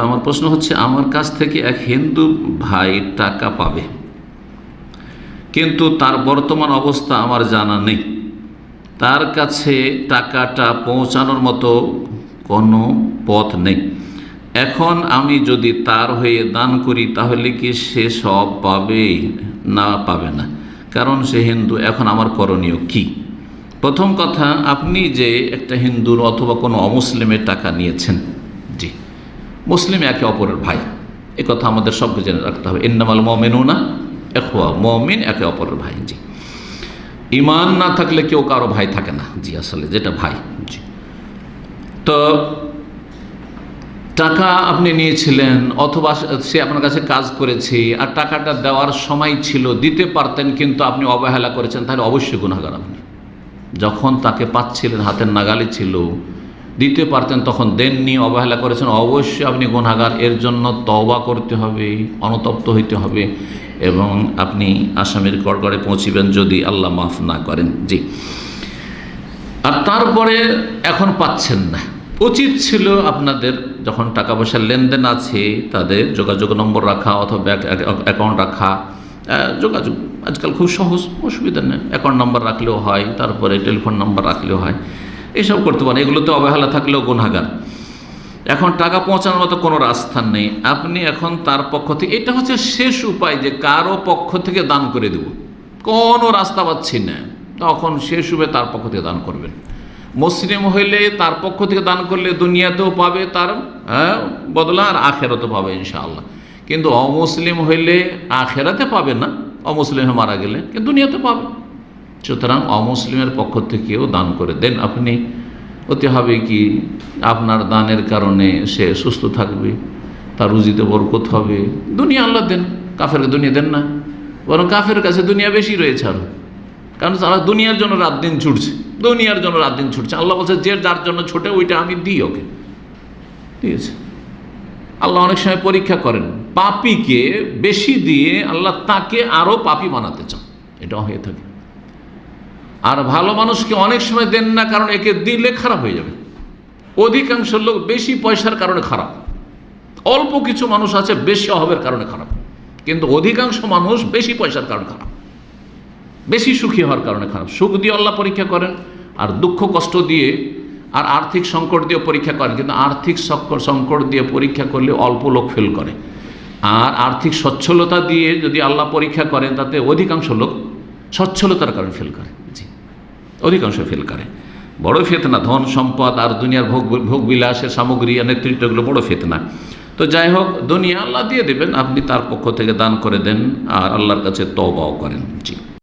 আমার প্রশ্ন হচ্ছে, আমার কাছ থেকে এক হিন্দু ভাই টাকা পাবে। কিন্তু তার বর্তমান অবস্থা আমার জানা নেই। তার কাছে টাকাটা পৌঁছানোর মতো কোনো পথ নেই। এখন আমি যদি তার হয়ে দান করি, তাহলে কি সে সব পাবে না পাবে না? কারণ সে হিন্দু, এখন আমার করণীয় কি? প্রথম কথা, আপনি যে একটা হিন্দুর অথবা কোনো অমুসলিমের টাকা নিয়েছেন, জি। মুসলিম একে অপরের ভাই। এ কথা আমাদের সবকে জেনে রাখতে হবে। ইন্নামাল মমেনু না এখোয়া মমিন একে অপরের ভাই, জি। ইমান না থাকলে কেউ কারও ভাই থাকে না। জি, আসলে যেটা ভাই, জি। তো টাকা আপনি নিয়েছিলেন অথবা সে আপনার কাছে কাজ করেছে আর টাকাটা দেওয়ার সময় ছিল, দিতে পারতেন কিন্তু আপনি অবহেলা করেছেন, তাহলে অবশ্যই গুণাগার আপনি। যখন তাকে পাচ্ছিলেন, হাতের নাগালে ছিল দিতে পারতেন তখন দেননি অবহেলা করেছেন। অবশ্যই আপনি গুণাগার এর জন্য তওবা করতে হবে, অনুতপ্ত হইতে হবে এবং আপনি আসামের কড়গড়ে পৌঁছিবেন যদি আল্লাহ মাফ না করেন। জি। আর তারপরে এখন পাচ্ছেন না। উচিত ছিল আপনাদের যখন টাকা পয়সার লেনদেন আছে, তাদের যোগাযোগ নম্বর রাখা অথবা অ্যাকাউন্ট রাখা যোগাযোগ আজকাল খুব সহজ, অসুবিধা নেই। অ্যাকাউন্ট নাম্বার রাখলেও হয়, তারপরে টেলিফোন নাম্বার রাখলেও হয়। এইসব করতে পারেন। এগুলোতে অবহেলা থাকলেও গুণাগার এখন টাকা পৌঁছানোর মতো কোনো রাস্তা নেই। আপনি এখন তার পক্ষ থেকে এটা হচ্ছে শেষ উপায় যে কারও পক্ষ থেকে দান করে দেব। কোনো রাস্তা পাচ্ছি না। তখন শেষ উপায় তার পক্ষ থেকে দান করবেন। মুসলিম হইলে তার পক্ষ থেকে দান করলে দুনিয়াতেও পাবে তার হ্যাঁ, বদলা আর আখেরাতেও পাবে ইনশাআল্লাহ। কিন্তু অমুসলিম হইলে আখেরাতে পাবে না। অমুসলিম মারা গেলে কিন্তু দুনিয়াতে পাবে। সুতরাং অমুসলিমের পক্ষ থেকেও দান করে দেন। আপনি অতি হবে কি আপনার দানের কারণে সে সুস্থ থাকবে, তার রুজিতে বরকত হবে। দুনিয়া আল্লাহ দেন কাফেরকে দুনিয়া দেন না। বরং কাফের কাছে দুনিয়া বেশি রয়েছে আরও। কারণ তারা দুনিয়ার জন্য রাত দিন ছুটছে, দুনিয়ার জন্য রাত দিন ছুটছে। আল্লাহ বলছে, যে যার জন্য ছোটে, ওইটা আমি দিই ওকে। ঠিক আছে আল্লাহ অনেক সময় পরীক্ষা করেন, পাপিকে বেশি দিয়ে আল্লাহ তাকে আরও পাপি বানাতে চান। এটা হয়ে থাকে। আর ভালো মানুষকে অনেক সময় দেন না, কারণ একে দিলে খারাপ হয়ে যাবে। অধিকাংশ লোক বেশি পয়সার কারণে খারাপ। অল্প কিছু মানুষ আছে, বেশি অভাবের কারণে খারাপ। কিন্তু অধিকাংশ মানুষ বেশি পয়সার কারণে খারাপ। বেশি সুখী হওয়ার কারণে খারাপ। সুখ দিয়ে আল্লাহ পরীক্ষা করেন, আর দুঃখ কষ্ট দিয়ে, আর আর্থিক সংকট দিয়ে পরীক্ষা করেন। কিন্তু আর্থিক সংকট দিয়ে পরীক্ষা করলে অল্প লোক ফেল করে। আর আর্থিক সচ্ছলতা দিয়ে যদি আল্লাহ পরীক্ষা করেন, তাতে অধিকাংশ লোক সচ্ছলতার কারণে ফেল করে। জি। অধিকাংশ ফেল করে। বড় ফেতনা, ধন সম্পদ আর দুনিয়ার ভোগ ভোগ বিলাসের সামগ্রী আর নেতৃত্বগুলো বড় ফেতনা। তো যাই হোক, দুনিয়া আল্লাহ দিয়ে দেবেন, আপনি তার পক্ষ থেকে দান করে দেন আর আল্লাহর কাছে তবাও করেন। জি।